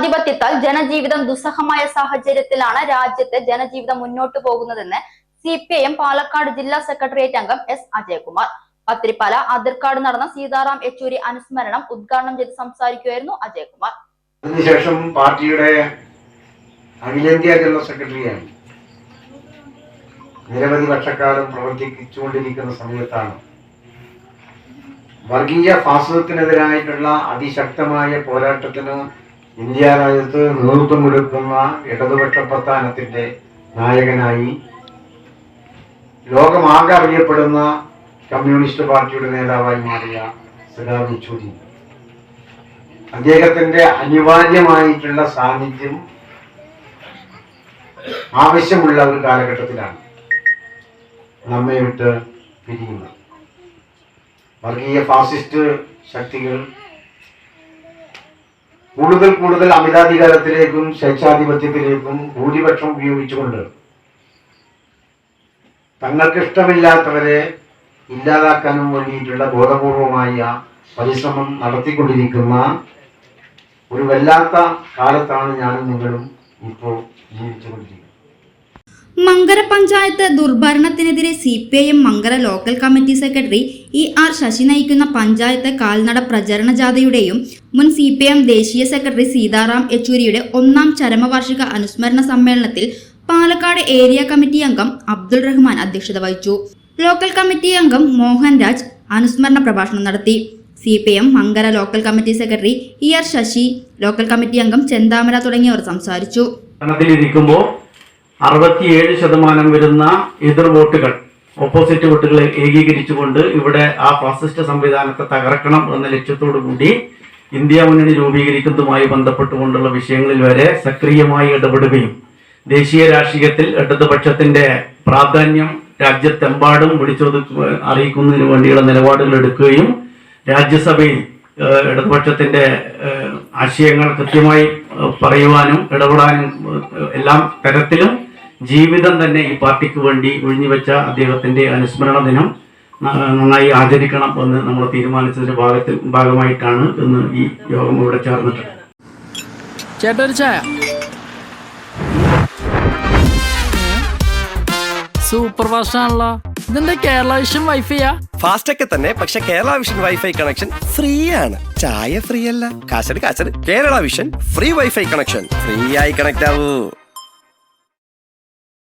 സ്വേച്ഛാധിപത്യത്താൽ ജനജീവിതം ദുസ്സഹമായ സാഹചര്യത്തിലാണ് രാജ്യത്തെ ജനജീവിതം മുന്നോട്ട് പോകുന്നതെന്ന് C P I M Palakkad ജില്ലാ സെക്രട്ടേറിയറ്റ് അംഗം എസ് അജയകുമാർ. പത്തിരിപ്പാല അതിർക്കാട് നടന്ന സീതാറാം യെച്ചൂരി അനുസ്മരണം ഉദ്ഘാടനം ചെയ്ത് സംസാരിക്കുകയായിരുന്നു അജയകുമാർ. അതിനുശേഷം പാർട്ടിയുടെ അഖിലേന്ത്യാ ജനറൽ സെക്രട്ടറിയായി. നിരവധി വർഷക്കാലം പ്രവർത്തിച്ചുകൊണ്ടിരിക്കുന്ന സമയത്താണ് വർഗീയ ഫാസിസത്തിനെതിരായിട്ടുള്ള അതിശക്തമായ പോരാട്ടത്തിന് ഇന്ത്യ രാജ്യത്ത് നേതൃത്വം കൊടുക്കുന്ന ഇടതുപക്ഷ പ്രസ്ഥാനത്തിന്റെ നായകനായി ലോകമാകെ അറിയപ്പെടുന്ന കമ്മ്യൂണിസ്റ്റ് പാർട്ടിയുടെ നേതാവായി മാറിയ സഖാവ് യെച്ചൂരി. അദ്ദേഹത്തിന്റെ അനിവാര്യമായിട്ടുള്ള സാന്നിധ്യം ആവശ്യമുള്ള ഒരു കാലഘട്ടത്തിലാണ് നമ്മെ വിട്ട് പിരിയുന്നത്. വർഗീയ ഫാസിസ്റ്റ് ശക്തികൾ കൂടുതൽ കൂടുതൽ അമിതാധികാരത്തിലേക്കും സ്വേച്ഛാധിപത്യത്തിലേക്കും ഭൂരിപക്ഷം ഉപയോഗിച്ചുകൊണ്ട് തങ്ങൾക്ക് ഇഷ്ടമില്ലാത്തവരെ ഇല്ലാതാക്കാനും വേണ്ടിയിട്ടുള്ള ബോധപൂർവമായ പരിശ്രമം നടത്തിക്കൊണ്ടിരിക്കുന്ന ഒരു വല്ലാത്ത കാലത്താണ് ഞാനും നിങ്ങളും ഇപ്പോൾ ജീവിച്ചുകൊണ്ടിരിക്കുന്നത്. Mankara panchayat ദുർഭരണത്തിനെതിരെ C P I M Mankara local committee secretary E R Sasi നയിക്കുന്ന പഞ്ചായത്ത് കാൽനട പ്രചരണ ജാഥയുടെയും മുൻ സി പി എം ദേശീയ സെക്രട്ടറി സീതാറാം യെച്ചൂരിയുടെ ഒന്നാം ചരമവാർഷിക അനുസ്മരണ സമ്മേളനത്തിൽ പാലക്കാട് ഏരിയ കമ്മിറ്റി അംഗം അബ്ദുൾ റഹ്മാൻ അധ്യക്ഷത വഹിച്ചു. ലോക്കൽ കമ്മിറ്റി അംഗം മോഹൻ രാജ് അനുസ്മരണ പ്രഭാഷണം നടത്തി. C P M Mankara local committee secretary E R Sasi local committee അംഗം ചെന്താമര തുടങ്ങിയവർ സംസാരിച്ചു. അറുപത്തിയേഴ് ശതമാനം വരുന്ന എതിർ വോട്ടുകൾ ഓപ്പോസിറ്റ് വോട്ടുകളെ ഏകീകരിച്ചുകൊണ്ട് ഇവിടെ ആ ഫാസിസ്റ്റ് സംവിധാനത്തെ തകർക്കണം എന്ന ലക്ഷ്യത്തോടു കൂടി ഇന്ത്യ മുന്നണി രൂപീകരിക്കുന്നതുമായി ബന്ധപ്പെട്ടുകൊണ്ടുള്ള വിഷയങ്ങളിൽ വരെ സക്രിയമായി ഇടപെടുകയും ദേശീയ രാഷ്ട്രീയത്തിൽ ഇടതുപക്ഷത്തിന്റെ പ്രാധാന്യം രാജ്യത്തെമ്പാടും വിളിച്ചോത് അറിയിക്കുന്നതിന് വേണ്ടിയുള്ള നിലപാടുകൾ എടുക്കുകയും രാജ്യസഭയിൽ ഇടതുപക്ഷത്തിന്റെ ആശയങ്ങൾ കൃത്യമായി പറയുവാനും ഇടപെടാനും എല്ലാം തരത്തിലും ജീവിതം തന്നെ ഈ പാർട്ടിക്ക് വേണ്ടി ഒഴിഞ്ഞുവെച്ച അദ്ദേഹത്തിന്റെ അനുസ്മരണ ദിനം നന്നായി ആചരിക്കണം എന്ന് നമ്മൾ തീരുമാനിച്ചതിന്റെ ഭാഗത്തിൽ ഭാഗമായിട്ടാണ് ഇന്ന് ഈ യോഗം ഇവിടെ ചേർന്നിട്ടുള്ളത്. ചായ. സൂപ്പർ ഫാസ്റ്റ് ആണല്ലോ ഇതെന്താ കേരള വിഷൻ വൈഫൈയാ ഫാസ്റ്റ് ഒക്കെ തന്നെ പക്ഷെ Kerala vision wifi connection free ആണ് ചായ ഫ്രീ അല്ല കാശട് കാശട്. Kerala vision free wifi connection free ആയി കണക്ട് ആവൂ.